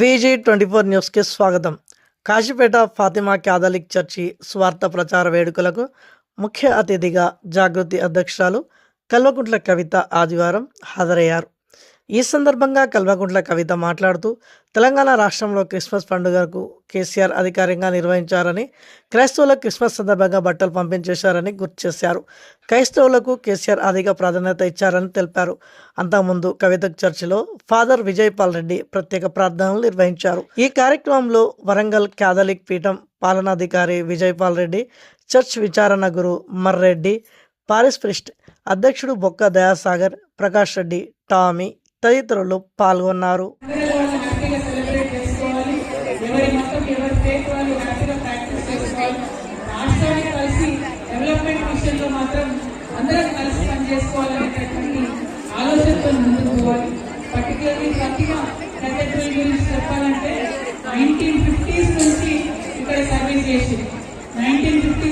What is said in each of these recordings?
విజీ twenty four న్యూస్కి స్వాగతం. Kasipet Fatima Catholic church స్వార్థ ప్రచార వేడుకలకు ముఖ్య అతిథిగా జాగృతి అధ్యక్షురాలు కల్వకుంట్ల కవిత ఆదివారం హాజరయ్యారు. ఈ సందర్భంగా కల్వకుంట్ల కవిత మాట్లాడుతూ తెలంగాణ రాష్ట్రంలో క్రిస్మస్ పండుగకు కేసీఆర్ అధికారికంగా నిర్వహించారని క్రైస్తవులకు క్రిస్మస్ సందర్భంగా బట్టలు పంపించేశారని గుర్తు చేశారు. క్రైస్తవులకు కేసీఆర్ అధిక ప్రాధాన్యత ఇచ్చారని తెలిపారు. అంతకుముందు కవిత చర్చిలో ఫాదర్ విజయపాల్ రెడ్డి ప్రత్యేక ప్రార్థనలు నిర్వహించారు. ఈ కార్యక్రమంలో వరంగల్ క్యాథలిక్ పీఠం పాలనాధికారి విజయపాల్ రెడ్డి చర్చ్ విచారణ గురు మర్రెడ్డి పారిస్ప్రిస్ట్ అధ్యక్షుడు బొక్క దయాసాగర్ ప్రకాష్ రెడ్డి టామీ తదితరులు పాల్గొన్నారు. చెప్పాలంటే నైన్టీన్ ఫిఫ్టీస్ నుంచి ఇక్కడ సర్వీస్ చేసింది. నైన్టీన్ ఫిఫ్టీ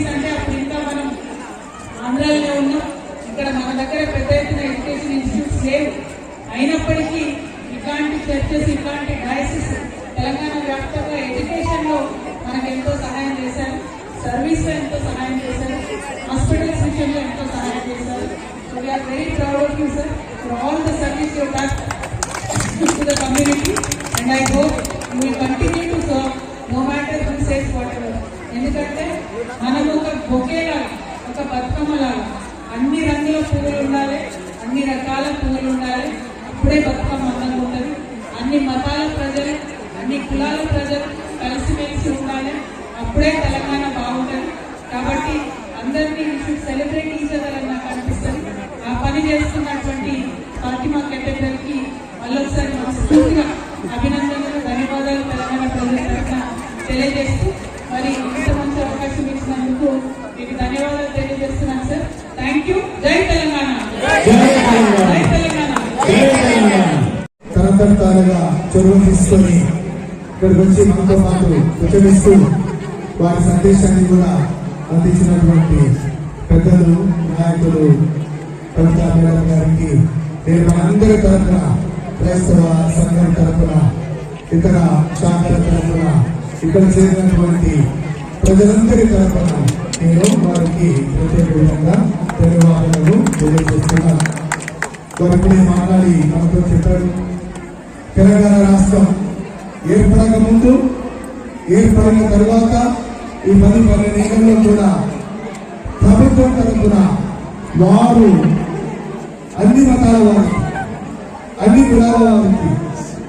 ఎంతో సహాయం చేశారు. హాస్పిటల్స్ విషయంలో ఎంతో సహాయం చేశారు. So we are very proud of you sir for all the service you back to the community and I hope you continue to serve no matter who says whatever ఎందుకంటే మనం ఒక బొకేలాగా ఒక బతుకమ్మలాగా అన్ని రంగుల పువ్వులు ఉండాలి అన్ని రకాల పువ్వులు ఉండాలి. అప్పుడే బతుకమ్మ అందంగా ఉంటుంది. అన్ని మతాల ప్రజలు అన్ని కులాల ప్రజలు కలిసిమెలిసి ఉండాలి. అప్పుడే తెలంగాణ కాబట్టి అందరినీ షుడ్ సెలబ్రేట్ ఈచ్ అదర్ అని నాకు అనిపిస్తుంది. ఆ పని చేస్తున్నటువంటి ఫాతిమా కెటెడ్రల్కి మళ్ళొకసారి మనస్ఫూర్తిగా అభినందనలు ధన్యవాదాలు తెలంగాణ ప్రజల తరఫున తెలియజేస్తూ మరి ఇంత మంచి అవకాశం ఇచ్చినందుకు మీకు ధన్యవాదాలు తెలియజేస్తున్నాను సార్. థ్యాంక్ యూ జై తెలంగాణ. జై తెలంగాణ. తనంతట తానుగా చొరవ తీసుకొని ఇక్కడికి వచ్చి మనతో పాటు ఉచ్చరిస్తూ వారి సందేశాన్ని కూడా అందించినటువంటి పెద్దలు నాయకులు కవితా గారికి నేను అందరి తరఫున క్రైస్తవ సంఘం తరఫున ఇతర శాఖల తరఫున ఇక్కడ చేరినటువంటి ప్రజలందరి తరఫున నేను వారికి ప్రత్యేక విధంగా ధన్యవాదాలు తెలియజేస్తున్నాను వారిప్పుడే మాట్లాడి మనతో చెప్పారు. తెలంగాణ రాష్ట్రం ఏర్పడక ముందు ఏర్పడిన తర్వాత ఈ పది పన్నెండు ఏళ్ళలో కూడా ప్రభుత్వం తరఫున వారు అన్ని మతాల వారికి అన్ని కులాల వారికి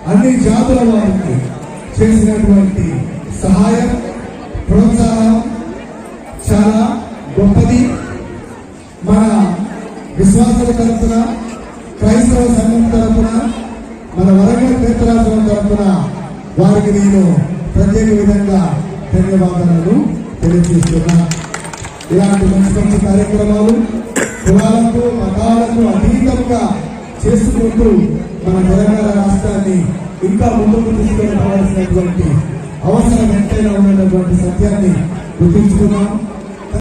అన్ని జాతుల వారికి చేసినటువంటి సహాయం ప్రోత్సాహం చాలా గొప్పది. మన విశ్వాసాల తరఫున క్రైస్తవ సంఘం తరఫున మన వరంగల్ తీర్థరాశ్రమం తరఫున వారికి నేను ప్రత్యేక విధంగా ధన్యవాదాలను తెలియజేస్తున్నా. ఇలాంటి మంచి మంచి కార్యక్రమాలు కులాలకు మతాలకు అతీతంగా చేసుకుంటూ మన తెలంగాణ రాష్ట్రాన్ని ఇంకా ముందుకు తీసుకెళ్ళవలసినటువంటి అవసరం ఎంతైనా ఉన్నటువంటి సత్యాన్ని గుర్తించుకున్నాం.